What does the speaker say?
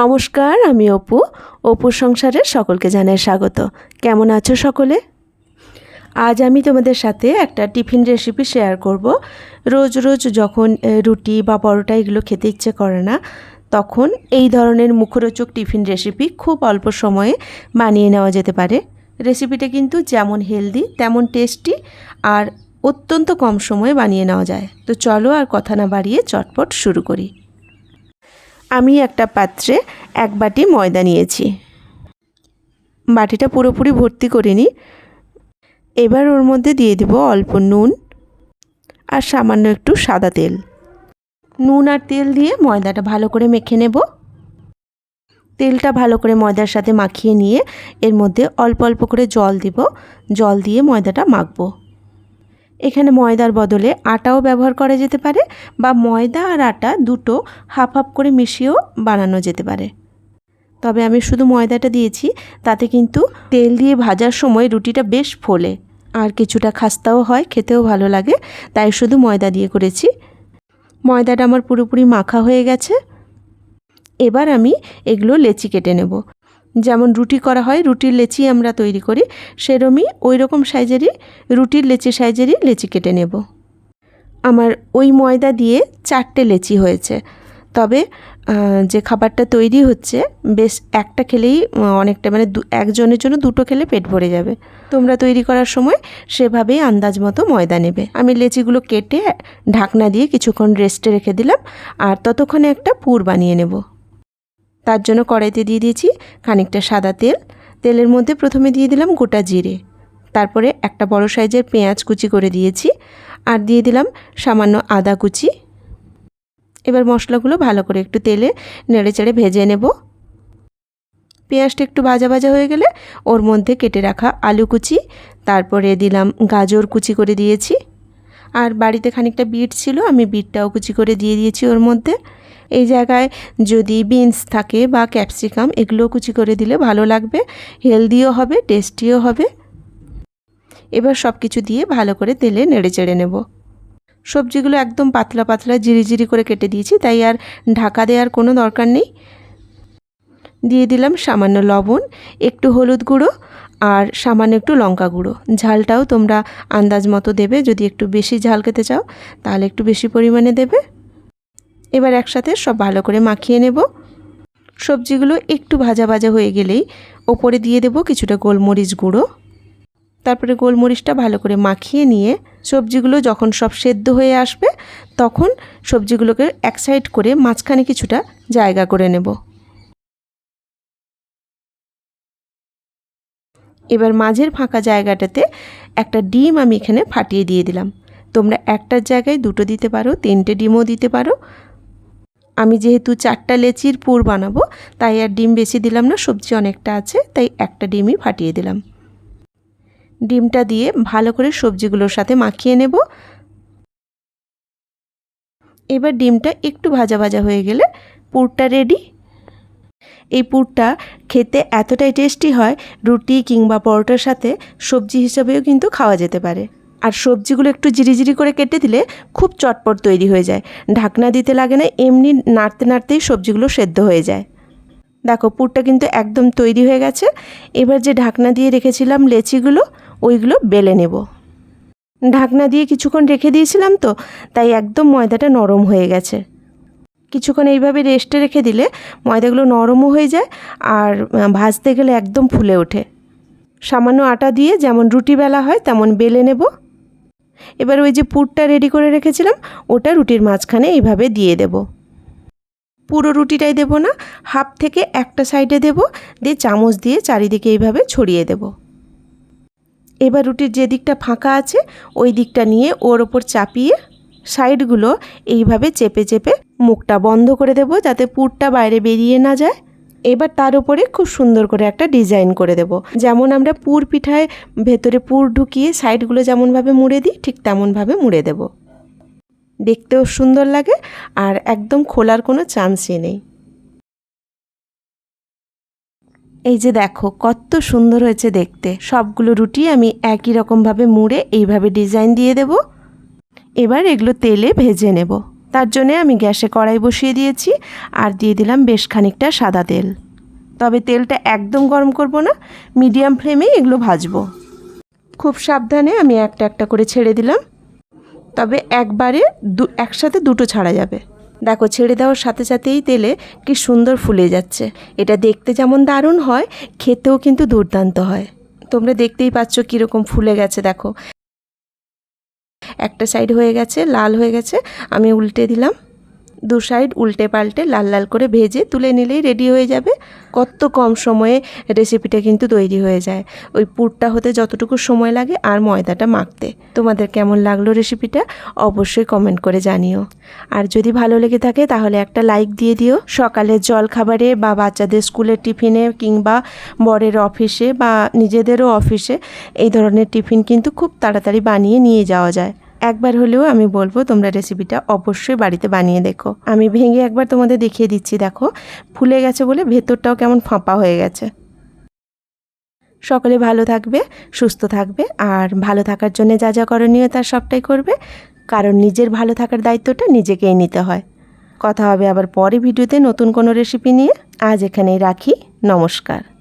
নমস্কার, আমি অপু। অপুর সংসারের সকলকে জানাই স্বাগত। কেমন আছো সকলে? আজ আমি তোমাদের সাথে একটা টিফিন রেসিপি শেয়ার করব। রোজ রোজ যখন রুটি বা পরোটা এগুলো খেতে ইচ্ছে করে না, তখন এই ধরনের মুখরোচক টিফিন রেসিপি খুব অল্প সময়ে বানিয়ে নেওয়া যেতে পারে। রেসিপিটা কিন্তু যেমন হেলদি তেমন টেস্টি আর অত্যন্ত কম সময়ে বানিয়ে নেওয়া যায়। তো চলো আর কথা না বাড়িয়ে চটপট শুরু করি। আমি একটা পাত্রে এক বাটি ময়দা নিয়েছি। বাটিটা পুরোপুরি ভর্তি করিনি। এবার ওর মধ্যে দিয়ে দিব অল্প নুন আর সামান্য একটু সাদা তেল। নুন আর তেল দিয়ে ময়দাটা ভালো করে মেখে নেব। তেলটা ভালো করে ময়দার সাথে মাখিয়ে নিয়ে এর মধ্যে অল্প অল্প করে জল দিব। জল দিয়ে ময়দাটা মাখবো। এখানে ময়দার বদলে আটাও ব্যবহার করা যেতে পারে বা ময়দা আর আটা দুটো হাফ হাফ করে মিশিয়েও বানানো যেতে পারে। তবে আমি শুধু ময়দাটা দিয়েছি, তাতে কিন্তু তেল দিয়ে ভাজার সময় রুটিটা বেশ ফোলে। আর কিছুটা খাস্তাও হয়, খেতেও ভালো লাগে, তাই শুধু ময়দা দিয়ে করেছি। ময়দাটা আমার পুরোপুরি মাখা হয়ে গেছে। এবার আমি এগুলো লেচি কেটে নেব। যেমন রুটি করা হয়, রুটির লেচি আমরা তৈরি করি, সেরমই ওই রকম সাইজেরই রুটির লেচি সাইজেরই লেচি কেটে নেব। আমার ওই ময়দা দিয়ে চারটে লেচি হয়েছে। তবে যে খাবারটা তৈরি হচ্ছে, বেশ একটা খেলেই অনেকটা মানে একজনের জন্য দুটো খেলে পেট ভরে যাবে। তোমরা তৈরি করার সময় সেভাবেই আন্দাজ মতো ময়দা নেবে। আমি লেচিগুলো কেটে ঢাকনা দিয়ে কিছুক্ষণ রেস্টে রেখে দিলাম, আর ততক্ষণে একটা পুর বানিয়ে নেব। তার জন্য কড়াইতে দিয়ে দিয়েছি খানিকটা সাদা তেল। তেলের মধ্যে প্রথমে দিয়ে দিলাম গোটা জিরে। তারপরে একটা বড় সাইজের পেঁয়াজ কুচি করে দিয়েছি আর দিয়ে দিলাম সামান্য আদা কুচি। এবার মশলাগুলো ভালো করে একটু তেলে নেড়ে চেড়ে ভেজে নেব। পেঁয়াজটা একটু ভাজা ভাজা হয়ে গেলে ওর মধ্যে কেটে রাখা আলু কুচি, তারপরে দিলাম গাজর কুচি করে দিয়েছি। আর বাড়িতে খানিকটা বিট ছিল, আমি বিটটাও কুচি করে দিয়ে দিয়েছি ওর মধ্যে। এই জায়গায় যদি বিনস থাকে বা ক্যাপসিকাম, এগুলো কুচি করে দিলে ভালো লাগবে, হেলদিও হবে, টেস্টিও হবে। এবার সব কিছু দিয়ে ভালো করে তেলে নেড়ে চেড়ে নেব। সবজিগুলো একদম পাতলা পাতলা জিরি করে কেটে দিয়েছি, তাই আর ঢাকা দেওয়ার কোনো দরকার নেই। দিয়ে দিলাম সামান্য লবণ, একটু হলুদ গুঁড়ো আর সামান্য একটু লঙ্কা গুঁড়ো। ঝালটাও তোমরা আন্দাজ মতো দেবে, যদি একটু বেশি ঝাল খেতে চাও, তাহলে একটু বেশি পরিমাণে দেবে। এবার একসাথে সব ভালো করে মাখিয়ে নেব। সবজিগুলো একটু ভাজা ভাজা হয়ে গেলেই ওপরে দিয়ে দেব কিছুটা গোলমরিচ গুঁড়ো। তারপরে গোলমরিচটা ভালো করে মাখিয়ে নিয়ে সবজিগুলো যখন সব সেদ্ধ হয়ে আসবে, তখন সবজিগুলোকে এক সাইড করে মাঝখানে কিছুটা জায়গা করে নেব। এবার মাঝের ফাঁকা জায়গাটাতে একটা ডিম আমি এখানে ফাটিয়ে দিয়ে দিলাম। তোমরা একটার জায়গায় দুটো দিতে পারো, তিনটে ডিমও দিতে পারো। আমি যেহেতু চারটা লেচির পুর বানাবো, তাই আর ডিম বেশি দিলাম না, সবজি অনেকটা আছে, তাই একটা ডিমই ফাটিয়ে দিলাম। ডিমটা দিয়ে ভালো করে সবজিগুলোর সাথে মাখিয়ে নেব। এবার ডিমটা একটু ভাজা ভাজা হয়ে গেলে পুরটা রেডি এই পুরটা খেতে এতটাই টেস্টি হয়, রুটি কিংবা পরোটার সাথে সবজি হিসাবেও কিন্তু খাওয়া যেতে পারে। আর সবজিগুলো একটু জিরিজিরি করে কেটে দিলে খুব চটপট তৈরি হয়ে যায়। ঢাকনা দিতে লাগে না, এমনি নাড়তে নাড়তেই সবজিগুলো সেদ্ধ হয়ে যায়। দেখো, পুরটা কিন্তু একদম তৈরি হয়ে গেছে। এবার যে ঢাকনা দিয়ে রেখেছিলাম লেচিগুলো, ওইগুলো বেলে নেব। ঢাকনা দিয়ে কিছুক্ষণ রেখে দিয়েছিলাম তো, তাই একদম ময়দাটা নরম হয়ে গেছে। কিছুক্ষণ এইভাবে রেস্টে রেখে দিলে ময়দাগুলো নরমও হয়ে যায় আর ভাজতে গেলে একদম ফুলে ওঠে। সামান্য আটা দিয়ে যেমন রুটি বেলা হয়, তেমন বেলে নেব। এবার ওই যে পুরটা রেডি করে রেখেছিলাম, ওটা রুটির মাঝখানে এইভাবে দিয়ে দেব। পুরো রুটিটাই দেব না, হাফ থেকে একটা সাইডে দেব, দিয়ে চামচ দিয়ে চারিদিকে এইভাবে ছড়িয়ে দেব। এবার রুটির যে দিকটা ফাঁকা আছে, ওই দিকটা নিয়ে ওর ওপর চাপিয়ে সাইডগুলো এইভাবে চেপে চেপে মুখটা বন্ধ করে দেব, যাতে পুরটা বাইরে বেরিয়ে না যায়। এবার তার উপরে খুব সুন্দর করে একটা ডিজাইন করে দেব। যেমন আমরা পুর পিঠায় ভেতরে পুর ঢুকিয়ে সাইডগুলো যেমনভাবে মুড়ে দিই, ঠিক তেমনভাবে মুড়ে দেব। দেখতেও সুন্দর লাগে আর একদম খোলার কোনো চান্সই নেই। এই যে দেখো, কত সুন্দর হয়েছে দেখতে। সবগুলো রুটি আমি একই রকমভাবে মুড়ে এইভাবে ডিজাইন দিয়ে দেব। এবার এগুলো তেলে ভেজে নেব। তার জন্যে আমি গ্যাসে কড়াই বসিয়ে দিয়েছি আর দিয়ে দিলাম বেশ খানিকটা সাদা তেল। তবে তেলটা একদম গরম করব না, মিডিয়াম ফ্লেমে এগুলো ভাজবো। খুব সাবধানে আমি একটা একটা করে ছেড়ে দিলাম। তবে একবারে দু, একসাথে দুটো ছাড়া যাবে। দেখো, ছেড়ে দেওয়ার সাথে সাথেই তেলে কি সুন্দর ফুলে যাচ্ছে। এটা দেখতে যেমন দারুণ হয়, খেতেও কিন্তু দুর্দান্ত হয়। তোমরা দেখতেই পাচ্ছ কীরকম ফুলে গেছে, দেখো। একটা সাইড হয়ে গেছে, লাল হয়ে গেছে, আমি উল্টে দিলাম। দু সাইড উল্টে পাল্টে লাল লাল করে ভেজে তুলে নিলেই রেডি হয়ে যাবে। কত কম সময়ে রেসিপিটা কিন্তু তৈরি হয়ে যায়। ওই পুরটা হতে যতটুকু সময় লাগে আর ময়দাটা মাখতে। তোমাদের কেমন লাগল রেসিপিটা অবশ্যই কমেন্ট করে জানিও। আর যদি ভালো লেগে থাকে তাহলে একটা লাইক দিয়ে দিও। সকালের জল খাবারে বা বাচ্চাদের স্কুলের টিফিনে কিংবা বরের অফিসে বা নিজেদেরও অফিসে এই ধরনের টিফিন কিন্তু খুব তাড়াতাড়ি বানিয়ে নিয়ে যাওয়া যায়। একবার হলেও আমি বলব তোমরা রেসিপিটা অবশ্যই বাড়িতে বানিয়ে দেখো। আমি ভেঙে একবার তোমাদের দেখিয়ে দিচ্ছি, দেখো। ফুলে গেছে বলে ভেতরটাও কেমন ফাঁপা হয়ে গেছে। সকলে ভালো থাকবে, সুস্থ থাকবে, আর ভালো থাকার জন্য যা যা করণীয় তার সবটাই করবে। কারণ নিজের ভালো থাকার দায়িত্বটা নিজেকেই নিতে হয়। কথা হবে আবার পরে ভিডিওতে নতুন কোনো রেসিপি নিয়ে। আজ এখানেই রাখি। নমস্কার।